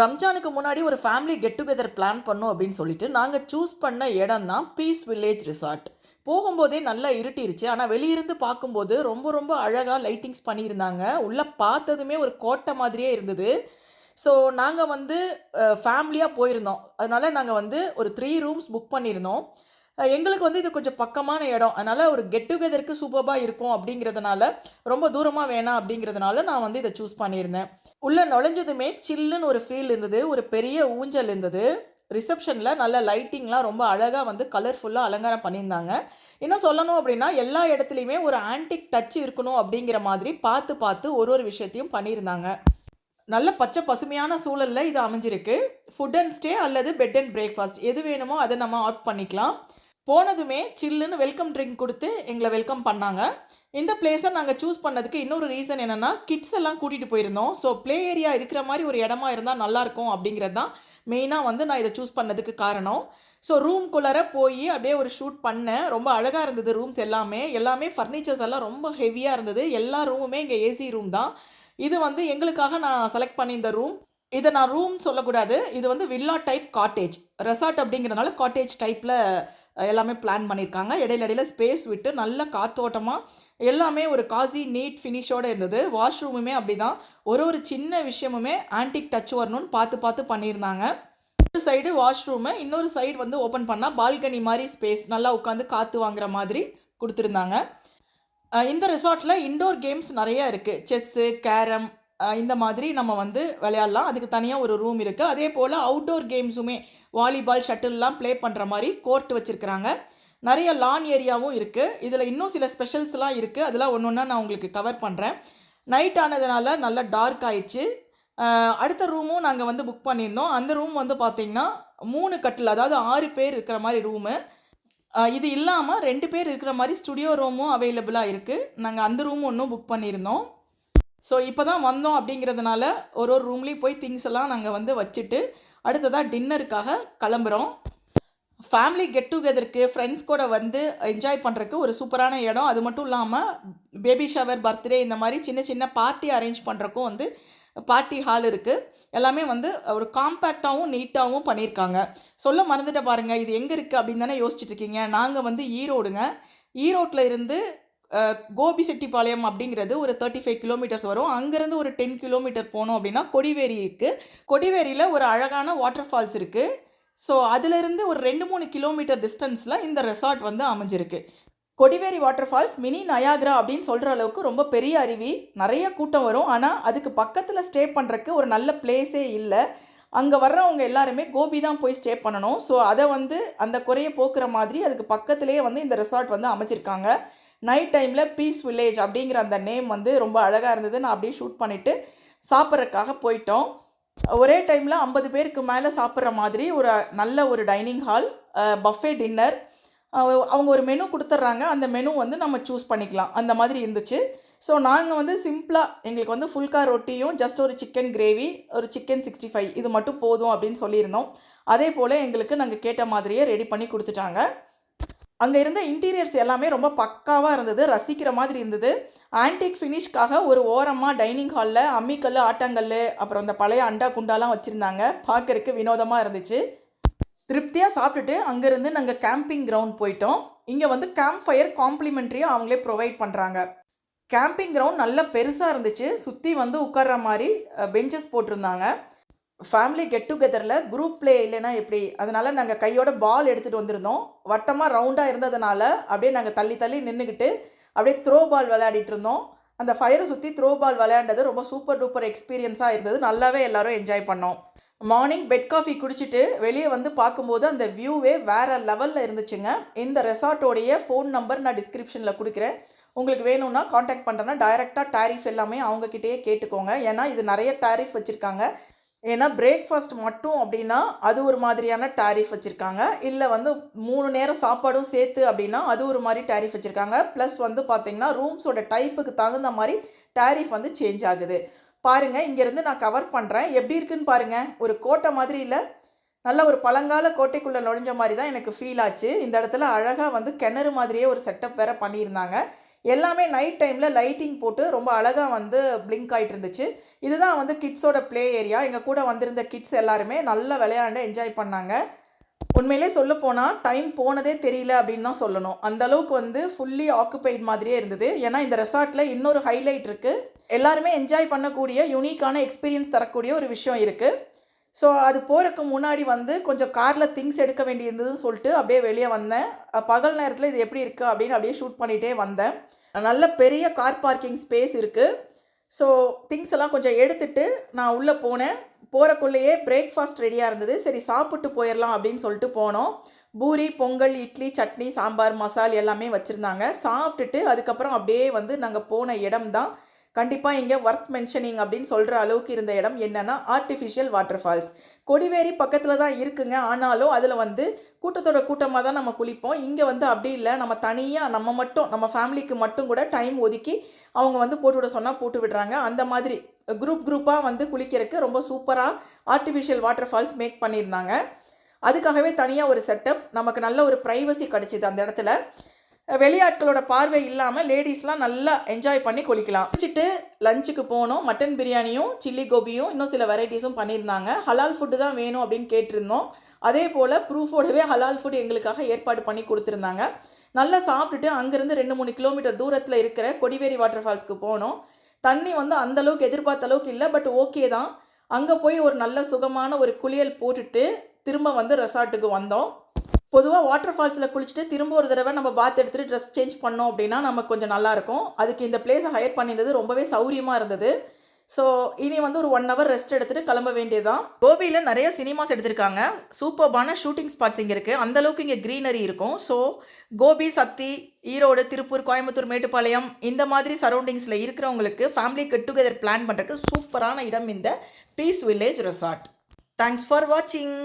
ரம்ஜானுக்கு முன்னாடி ஒரு ஃபேமிலி கெட் டுகெதர் பிளான் பண்ணோம் அப்படின்னு சொல்லிட்டு நாங்கள் சூஸ் பண்ண இடம் தான் பீஸ் வில்லேஜ் ரிசார்ட் போகும்போதே நல்லா இருட்டிருச்சு. ஆனால் வெளியிருந்து பார்க்கும்போது ரொம்ப ரொம்ப அழகாக லைட்டிங்ஸ் பண்ணியிருந்தாங்க. உள்ளே பார்த்ததுமே ஒரு கோட்டை மாதிரியே இருந்தது. ஸோ நாங்கள் வந்து ஃபேமிலியாக போயிருந்தோம். அதனால நாங்கள் வந்து ஒரு த்ரீ ரூம்ஸ் புக் பண்ணியிருந்தோம். எங்களுக்கு வந்து இது கொஞ்சம் பக்கமான இடம். அதனால் ஒரு கெட் டுகெதருக்கு சூப்பராக இருக்கும் அப்படிங்கிறதுனால ரொம்ப தூரமாக வேணாம் அப்படிங்கிறதுனால நான் வந்து இதை சூஸ் பண்ணியிருந்தேன். உள்ளே நுழைஞ்சதுமே சில்லுன்னு ஒரு ஃபீல் இருந்தது ஒரு பெரிய ஊஞ்சல் இருந்தது. ரிசப்ஷனில் நல்ல லைட்டிங்லாம் ரொம்ப அழகாக வந்து கலர்ஃபுல்லாக அலங்காரம் பண்ணியிருந்தாங்க. இன்னும் சொல்லணும் அப்படின்னா எல்லா இடத்துலையுமே ஒரு ஆன்டிக் டச் இருக்கணும் அப்படிங்கிற மாதிரி பார்த்து பார்த்து ஒரு ஒரு விஷயத்தையும் பண்ணியிருந்தாங்க. நல்ல பச்சை பசுமையான சூழலில் இது அமைஞ்சிருக்கு. ஃபுட் அண்ட் ஸ்டே அல்லது பெட் அண்ட் பிரேக்ஃபாஸ்ட் எது வேணுமோ அதை நம்ம ஆட் பண்ணிக்கலாம். போனதுமே சில்லுன்னு வெல்கம் ட்ரிங்க் கொடுத்து எங்களை வெல்கம் பண்ணாங்க. இந்த பிளேஸை நாங்கள் சூஸ் பண்ணதுக்கு இன்னொரு ரீசன் என்னென்னா கிட்ஸ் எல்லாம் கூட்டிகிட்டு போயிருந்தோம். ஸோ ப்ளே ஏரியா இருக்கிற மாதிரி ஒரு இடமா இருந்தால் நல்லாயிருக்கும் அப்படிங்கிறது தான் மெயினாக வந்து நான் இதை சூஸ் பண்ணதுக்கு காரணம். ஸோ ரூம்குள்ளார போய் அப்படியே ஒரு ஷூட் பண்ணேன். ரொம்ப அழகாக இருந்தது ரூம்ஸ் எல்லாமே. எல்லாமே ஃபர்னிச்சர்ஸ் எல்லாம் ரொம்ப ஹெவியாக இருந்தது. எல்லா ரூமுமே இங்கே ஏசி ரூம் தான். இது வந்து எங்களுக்காக நான் செலக்ட் பண்ணியிருந்த ரூம் இதை நான் ரூம் சொல்லக்கூடாது. இது வந்து வில்லா டைப் காட்டேஜ் ரெசார்ட் அப்படிங்கிறதுனால காட்டேஜ் டைப்பில் எல்லாமே பிளான் பண்ணியிருக்காங்க இடையில இடையில ஸ்பேஸ் விட்டு நல்ல காத்தோட்டமாக எல்லாமே ஒரு காசி நீட் ஃபினிஷோடு இருந்தது. வாஷ்ரூமுமே அப்படி தான் ஒரு ஒரு சின்ன விஷயமுமே ஆன்டிக் டச் வரணும்னு பார்த்து பார்த்து பண்ணியிருந்தாங்க. ஒரு சைடு வாஷ்ரூமு இன்னொரு சைடு வந்து ஓப்பன் பண்ணால் பால்கனி மாதிரி ஸ்பேஸ் நல்லா உட்காந்து காற்று வாங்குற மாதிரி கொடுத்துருந்தாங்க. இந்த ரிசார்ட்டில் இண்டோர் கேம்ஸ் நிறைய இருக்குது செஸ்ஸு கேரம் இந்த மாதிரி நம்ம வந்து விளையாடலாம். அதுக்கு தனியாக ஒரு ரூம் இருக்குது அதே போல் அவுட்டோர் கேம்ஸுமே வாலிபால் ஷட்டில்லாம் ப்ளே பண்ணுற மாதிரி கோர்ட் வச்சுருக்குறாங்க. நிறைய லான் ஏரியாவும் இருக்குது இதில் இன்னும் சில ஸ்பெஷல்ஸ்லாம் இருக்குது அதெல்லாம் ஒன்று ஒன்றா நான் உங்களுக்கு கவர் பண்ணுறேன் நைட் ஆனதுனால நல்லா டார்க் ஆயிடுச்சு. அடுத்த ரூமும் நாங்கள் வந்து புக் பண்ணியிருந்தோம். அந்த ரூம் வந்து பார்த்திங்கன்னா மூணு கட்டில் அதாவது ஆறு பேர் இருக்கிற மாதிரி ரூமு இது இல்லாமல் ரெண்டு பேர் இருக்கிற மாதிரி ஸ்டுடியோ ரூமும் அவைலபிளாக இருக்குது நாங்கள் அந்த ரூம் ஒன்றும் புக் பண்ணியிருந்தோம். ஸோ இப்போ தான் வந்தோம் அப்படிங்கிறதுனால ஒரு ஒரு ரூம்லேயும் போய் திங்ஸ் எல்லாம் நாங்கள் வந்து வச்சுட்டு அடுத்ததாக டின்னருக்காக கிளம்புறோம். ஃபேமிலி கெட் டுகெதருக்கு ஃப்ரெண்ட்ஸ் கூட வந்து என்ஜாய் பண்ணுறக்கு ஒரு சூப்பரான இடம். அது மட்டும் இல்லாமல் பேபி ஷவர் பர்த்டே இந்த மாதிரி சின்ன சின்ன பார்ட்டி அரேஞ்ச் பண்ணுறக்கும் வந்து பார்ட்டி ஹால் இருக்குது எல்லாமே வந்து ஒரு காம்பேக்டாகவும் நீட்டாகவும் பண்ணியிருக்காங்க. சொல்ல மறந்துட்ட பாருங்கள் இது எங்கே இருக்குது அப்படின்னு தானே யோசிச்சுட்டு இருக்கீங்க. நாங்கள் வந்து ஈரோடுங்க. ஈரோட்டில் இருந்து கோபி செட்டிப்பாளையம் அப்படிங்கிறது ஒரு தேர்ட்டி ஃபைவ் கிலோமீட்டர்ஸ் வரும். அங்கேருந்து ஒரு டென் கிலோமீட்டர் போனோம் அப்படின்னா கொடிவேரி இருக்குது கொடிவேரியில் ஒரு அழகான வாட்டர் ஃபால்ஸ் இருக்குது ஸோ அதிலிருந்து ஒரு ரெண்டு மூணு கிலோமீட்டர் டிஸ்டன்ஸில் இந்த ரெசார்ட் வந்து அமைஞ்சிருக்கு. Kodiveri water falls mini Niagara அப்படின்னு சொல்கிற அளவுக்கு ரொம்ப பெரிய அருவி. நிறைய கூட்டம் வரும். ஆனால் அதுக்கு பக்கத்தில் ஸ்டே பண்ணுறக்கு ஒரு நல்ல பிளேஸே இல்லை. அங்கே வர்றவங்க எல்லாருமே கோபி தான் போய் ஸ்டே பண்ணணும். ஸோ அதை வந்து அந்த குறையை போக்குற மாதிரி அதுக்கு பக்கத்துலேயே வந்து இந்த ரெசார்ட் வந்து அமைச்சிருக்காங்க. நைட் டைமில் பீஸ் வில்லேஜ் அப்படிங்கிற அந்த நேம் வந்து ரொம்ப அழகாக இருந்தது. நான் அப்படியே ஷூட் பண்ணிவிட்டு சாப்பிட்றதுக்காக போயிட்டோம். ஒரே டைமில் ஐம்பது பேருக்கு மேலே சாப்பிட்ற மாதிரி ஒரு நல்ல ஒரு டைனிங் ஹால் பஃபே டின்னர் அவங்க ஒரு மெனு கொடுத்துட்றாங்க அந்த மெனு வந்து நம்ம சூஸ் பண்ணிக்கலாம். அந்த மாதிரி இருந்துச்சு. ஸோ நாங்கள் வந்து சிம்பிளாக எங்களுக்கு வந்து ஃபுல்கா ரொட்டியும் ஜஸ்ட் ஒரு சிக்கன் கிரேவி ஒரு சிக்கன் சிக்ஸ்டி ஃபைவ் இது மட்டும் போதும் அப்படின்னு சொல்லியிருந்தோம். அதே போல் எங்களுக்கு நாங்கள் கேட்ட மாதிரியே ரெடி பண்ணி கொடுத்துட்டாங்க. அங்கே இருந்த இன்டீரியர்ஸ் எல்லாமே ரொம்ப பக்காவாக இருந்தது ரசிக்கிற மாதிரி இருந்தது. ஆன்டிக் ஃபினிஷ்க்காக ஒரு ஓரமாக டைனிங் ஹாலில் அம்மிக்கல் ஆட்டாங்கல் அப்புறம் அந்த பழைய அண்டா குண்டாலாம் வச்சுருந்தாங்க. பார்க்கறக்கு வினோதமாக இருந்துச்சு. திருப்தியாக சாப்பிட்டுட்டு அங்கேருந்து நாங்கள் கேம்பிங் கிரவுண்ட் போயிட்டோம். இங்கே வந்து கேம்ப் ஃபயர் காம்ப்ளிமெண்ட்ரியாக அவங்களே ப்ரொவைட் பண்ணுறாங்க கேம்பிங் கிரவுண்ட் நல்ல பெருசாக இருந்துச்சு. சுற்றி வந்து உட்கார்ற மாதிரி பெஞ்சஸ் போட்டிருந்தாங்க. ஃபேமிலி கெட் டுகெதரில் குரூப் ப்ளே இல்லைன்னா எப்படி? அதனால் நாங்கள் கையோட பால் எடுத்துகிட்டு வந்திருந்தோம். வட்டமாக ரவுண்டாக இருந்ததுனால அப்படியே நாங்கள் தள்ளி தள்ளி நின்றுக்கிட்டு அப்படியே த்ரோ பால் விளையாடிட்டு இருந்தோம். அந்த ஃபயரை சுற்றி த்ரோ பால் விளையாண்டது ரொம்ப சூப்பர் டூப்பர் எக்ஸ்பீரியன்ஸாக இருந்தது. நல்லாவே எல்லோரும் என்ஜாய் பண்ணோம். மார்னிங் பெட் காஃபி குடிச்சிட்டு வெளியே வந்து பார்க்கும்போது அந்த வியூவே வேறு லெவலில் இருந்துச்சுங்க. இந்த ரெசார்ட்டோடைய ஃபோன் நம்பர் நான் டிஸ்கிரிப்ஷனில் கொடுக்குறேன். உங்களுக்கு வேணும்னா காண்டாக்ட் பண்ணுறேன்னா டைரெக்டாக டாரிஃப் எல்லாமே அவங்கக்கிட்டேயே கேட்டுக்கோங்க. ஏன்னா இது நிறைய டாரிஃப் வச்சுருக்காங்க. ஏன்னா பிரேக்ஃபாஸ்ட் மட்டும் அப்படின்னா அது ஒரு மாதிரியான டேரிஃப் வச்சுருக்காங்க. இல்லை வந்து மூணு நேரம் சாப்பாடும் சேர்த்து அப்படின்னா அது ஒரு மாதிரி டேரிஃப் வச்சுருக்காங்க. ப்ளஸ் வந்து பார்த்திங்கன்னா ரூம்ஸோட டைப்புக்கு தகுந்த மாதிரி டேரிஃப் வந்து சேஞ்ச் ஆகுது. பாருங்கள் இங்கேருந்து நான் கவர் பண்ணுறேன் எப்படி இருக்குன்னு பாருங்கள் ஒரு கோட்டை மாதிரி இல்லை. நல்ல ஒரு பழங்கால கோட்டைக்குள்ளே நுழைஞ்ச மாதிரி தான் எனக்கு ஃபீல் ஆச்சு. இந்த இடத்துல அழகாக வந்து கிணறு மாதிரியே ஒரு செட்டப் வேறு பண்ணியிருந்தாங்க. எல்லாமே நைட் டைமில் லைட்டிங் போட்டு ரொம்ப அழகாக வந்து பிளிங்க் ஆகிட்டு இருந்துச்சு. இதுதான் வந்து கிட்ஸோட ப்ளே ஏரியா எங்கள் கூட வந்திருந்த கிட்ஸ் எல்லாருமே நல்லா விளையாண்டு என்ஜாய் பண்ணாங்க. உண்மையிலே சொல்ல போனால் டைம் போனதே தெரியல அப்படின்னு தான் சொல்லணும். அந்த அளவுக்கு வந்து ஃபுல்லி ஆக்குபைட் மாதிரியே இருந்தது. ஏன்னா இந்த ரெசார்ட்டில் இன்னொரு ஹைலைட் இருக்குது எல்லாருமே என்ஜாய் பண்ணக்கூடிய யூனிக்கான எக்ஸ்பீரியன்ஸ் தரக்கூடிய ஒரு விஷயம் இருக்குது ஸோ அது போகிறதுக்கு முன்னாடி வந்து கொஞ்சம் காரில் திங்ஸ் எடுக்க வேண்டியிருந்ததுன்னு சொல்லிட்டு அப்படியே வெளியே வந்தேன். பகல் நேரத்தில் இது எப்படி இருக்குது அப்படின்னு அப்படியே ஷூட் பண்ணிகிட்டே வந்தேன். நல்ல பெரிய கார் பார்க்கிங் ஸ்பேஸ் இருக்குது ஸோ திங்ஸ் எல்லாம் கொஞ்சம் எடுத்துட்டு நான் உள்ளே போனேன். போகிறக்குள்ளேயே பிரேக்ஃபாஸ்ட் ரெடியாக இருந்தது. சரி சாப்பிட்டு போயிடலாம் அப்படின்னு சொல்லிட்டு போனோம். பூரி பொங்கல் இட்லி சட்னி சாம்பார் மசால் எல்லாமே வச்சுருந்தாங்க. சாப்பிட்டுட்டு அதுக்கப்புறம் அப்படியே வந்து நாங்கள் போன இடம் தான் கண்டிப்பாக இங்கே ஒர்த் மென்ஷனிங் அப்படின்னு சொல்கிற அளவுக்கு இருந்த இடம் என்னென்னா ஆர்டிஃபிஷியல் வாட்டர் ஃபால்ஸ் கொடிவேரி பக்கத்தில் தான் இருக்குங்க. ஆனாலும் அதில் வந்து கூட்டத்தோட கூட்டமாக தான் நம்ம குளிப்போம். இங்கே வந்து அப்படி இல்லை. நம்ம தனியாக நம்ம மட்டும் நம்ம ஃபேமிலிக்கு மட்டும் கூட டைம் ஒதுக்கி அவங்க வந்து போட்டு விட சொன்னால் போட்டு விடுறாங்க. அந்த மாதிரி குரூப் குரூப்பாக வந்து குளிக்கிறதுக்கு ரொம்ப சூப்பராக ஆர்டிஃபிஷியல் வாட்டர் ஃபால்ஸ் மேக் பண்ணியிருந்தாங்க. அதுக்காகவே தனியாக ஒரு செட்டப் நமக்கு நல்ல ஒரு ப்ரைவசி கிடச்சிது அந்த இடத்துல. வெளியாட்களோட பார்வை இல்லாமல் லேடிஸ்லாம் நல்லா என்ஜாய் பண்ணி குளிக்கலாம். குளிச்சுட்டு லஞ்சுக்கு போனோம். மட்டன் பிரியாணியும் சில்லி கோபியும் இன்னும் சில வெரைட்டிஸும் பண்ணியிருந்தாங்க. ஹலால் ஃபுட்டு தான் வேணும் அப்படின்னு கேட்டிருந்தோம். அதே போல் ப்ரூஃபோடவே ஹலால் ஃபுட் எங்களுக்காக ஏற்பாடு பண்ணி கொடுத்துருந்தாங்க. நல்லா சாப்பிட்டுட்டு அங்கேருந்து ரெண்டு மூணு கிலோமீட்டர் தூரத்தில் இருக்கிற கொடிவேரி வாட்டர் ஃபால்ஸ்க்கு போனோம். தண்ணி வந்து அந்த அளவுக்கு எதிர்பார்த்த அளவுக்கு இல்லை பட் ஓகே தான். அங்கே போய் ஒரு நல்ல சுகமான ஒரு குளியல் போட்டுட்டு திரும்ப வந்து ரெசார்ட்டுக்கு வந்தோம். பொதுவாக வாட்டர் ஃபால்ஸில் குளிச்சுட்டு திரும்ப ஒரு தடவை நம்ம பாத் எடுத்துகிட்டு ட்ரெஸ் சேஞ்ச் பண்ணோம் அப்படின்னா நமக்கு கொஞ்சம் நல்லாயிருக்கும் அதுக்கு இந்த பிளேஸை ஹையர் பண்ணியிருந்தது ரொம்பவே சௌரியமாக இருந்தது. ஸோ இனி வந்து ஒரு ஒன் ஹவர் ரெஸ்ட் எடுத்துகிட்டு கிளம்ப வேண்டியதுதான். கோபியில் நிறைய சினிமாஸ் எடுத்திருக்காங்க. சூப்பர்பான ஷூட்டிங் ஸ்பாட்ஸ் இங்கே இருக்குது அந்தளவுக்கு இங்கே க்ரீனரி இருக்கும். ஸோ கோபி சக்தி ஈரோடு திருப்பூர் கோயம்புத்தூர் மேட்டுப்பாளையம் இந்த மாதிரி சரௌண்டிங்ஸில் இருக்கிறவங்களுக்கு ஃபேமிலி கெட் டுகெதர் பிளான் பண்ணுறதுக்கு சூப்பரான இடம் இந்த peace village resort thanks for வாட்சிங்